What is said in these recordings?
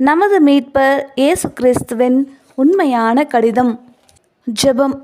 நமது மீட்பர் இயேசு கிறிஸ்துவின் உண்மையான கடிதம். ஜெபம்.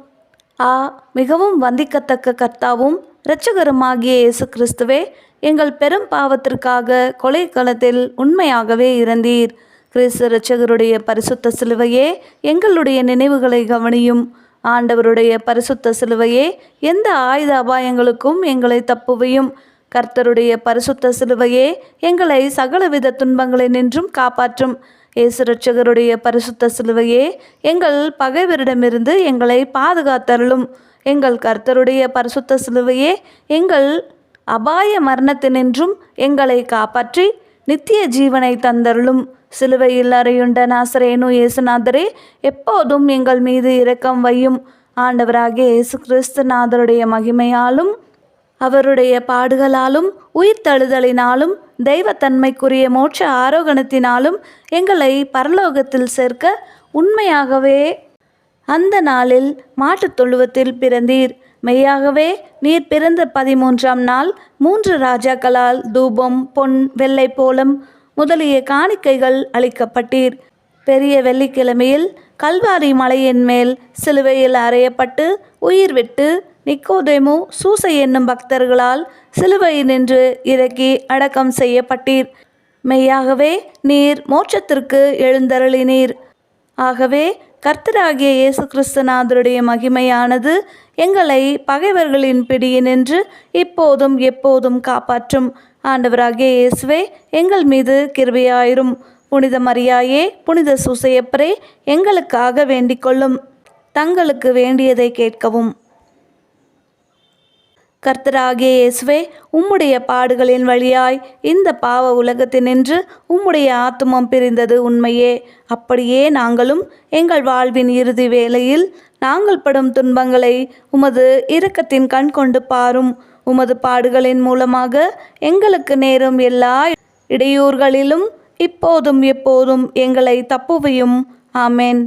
ஆ மிகவும் வந்திக்கத்தக்க கர்த்தாவும் இரட்சகருமாகிய இயேசு கிறிஸ்துவே எங்கள் பெரும் பாவத்திற்காக கொலை களத்தில் உண்மையாகவே இருந்தீர். கிறிஸ்து இரட்சகருடைய பரிசுத்த சிலுவையே எங்களுடைய நினைவுகளை கவனியும். ஆண்டவருடைய பரிசுத்த சிலுவையே எந்த ஆயுத அபாயங்களுக்கும் எங்களை தப்புவையும். கர்த்தருடைய பரிசுத்த சிலுவையே எங்களை சகலவித துன்பங்களினின்றும் காப்பாற்றும். இயேசு ரட்சகருடைய பரிசுத்த சிலுவையே எங்கள் பகைவரிடமிருந்து எங்களை பாதுகாத்தருளும். எங்கள் கர்த்தருடைய பரிசுத்த சிலுவையே எங்கள் அபாய மரணத்தினின்றும் எங்களை காப்பாற்றி நித்திய ஜீவனை தந்தருளும். சிலுவையில் அறையுண்ட நாசரேனு இயேசுநாதரே எப்போதும் எங்கள் மீது இரக்கம் வையும். ஆண்டவராகிய இயேசு கிறிஸ்து நாதருடைய மகிமையாலும் அவருடைய பாடுகளாலும் உயிர்த்தழுதலினாலும் தெய்வத்தன்மைக்குரிய மோட்ச ஆரோகணத்தினாலும் எங்களை பரலோகத்தில் சேர்க்க உண்மையாகவே அந்த நாளில் மாட்டுத் தொழுவத்தில் பிறந்தீர். மெய்யாகவே நீர் பிறந்த பதிமூன்றாம் நாள் மூன்று ராஜாக்களால் தூபம் பொன் வெள்ளை போலம் முதலிய காணிக்கைகள் அளிக்கப்பட்டீர். பெரிய வெள்ளிக்கிழமையில் கல்வாரி மலையின் மேல் சிலுவையில் அறையப்பட்டு உயிர் விட்டு நிக்கோதேமு சூசை என்னும் பக்தர்களால் சிலுவையில் நின்று இறக்கி அடக்கம் செய்யப்பட்டீர். மெய்யாகவே நீர் மோட்சத்திற்கு எழுந்தருளினீர். ஆகவே கர்த்தராகிய இயேசு கிறிஸ்துநாதருடைய மகிமையானது எங்களை பகைவர்களின் பிடியினின்று இப்போதும் எப்போதும் காப்பாற்றும். ஆண்டவராகிய இயேசுவே எங்கள் மீது கிருபையாயிரும். புனித மரியாயே புனித சூசையப்பரே எங்களுக்காக வேண்டிக் கொள்ளும் தங்களுக்கு வேண்டியதை கேட்கவும். கர்த்தராகிய இயேசுவே உம்முடைய பாடுகளின் வழியாய் இந்த பாவ உலகத்தினின்று உம்முடைய ஆத்துமம் பிரிந்தது உண்மையே. அப்படியே நாங்களும் எங்கள் வாழ்வின் இறுதி வேளையில் நாங்கள் படும் துன்பங்களை உமது இரக்கத்தின் கண் கொண்டு பாரும். உமது பாடுகளின் மூலமாக எங்களுக்கு நேரும் எல்லா இடையூறுகளிலும் இப்போதும் எப்போதும் எங்களை தப்புவையும். ஆமேன்.